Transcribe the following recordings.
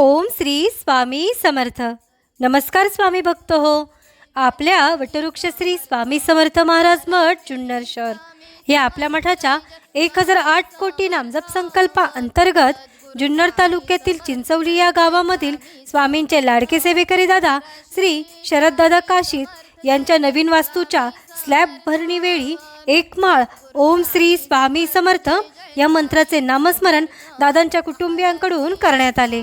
ओम श्री स्वामी समर्थ. नमस्कार स्वामी भक्त हो. आपल्या वटवृक्ष श्री स्वामी समर्थ महाराज मठ जुन्नर शहर. या आपल्या मठाच्या एक हजार आठ कोटी नामजप संकल्पा अंतर्गत जुन्नर तालुक्यातील चिंचवली या गावामधील स्वामींचे लाडके सेवेकरी दादा श्री शरददादा काशीत यांच्या नवीन वास्तूच्या स्लॅब भरणीवेळी एक माळ ओम श्री स्वामी समर्थ या मंत्राचे नामस्मरण दादांच्या कुटुंबियांकडून करण्यात आले.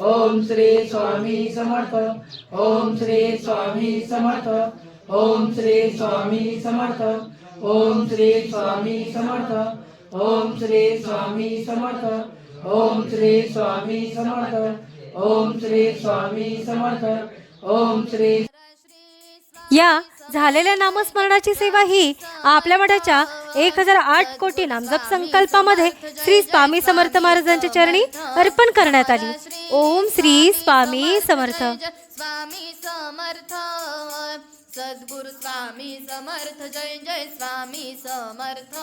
ओम श्री स्वामी समर्थ ओम श्री स्वामी समर्थ ओम श्री स्वामी समर्थ ओम श्री स्वामी समर्थ ओम श्री स्वामी समर्थ ओम श्री स्वामी समर्थ ओम श्री स्वामी समर्थ ओम श्री या झालेल्या नामस्मरणाची सेवा ही आपल्या मठाच्या एक हजार आठ कोटी नामजप संकल्पामध्ये श्री स्वामी समर्थ महाराजांच्या चरणी अर्पण करण्यात आली. ओम श्री स्वामी समर्थ. स्वामी समर्थ. सद्गुरु स्वामी समर्थ. जय जय स्वामी समर्थ.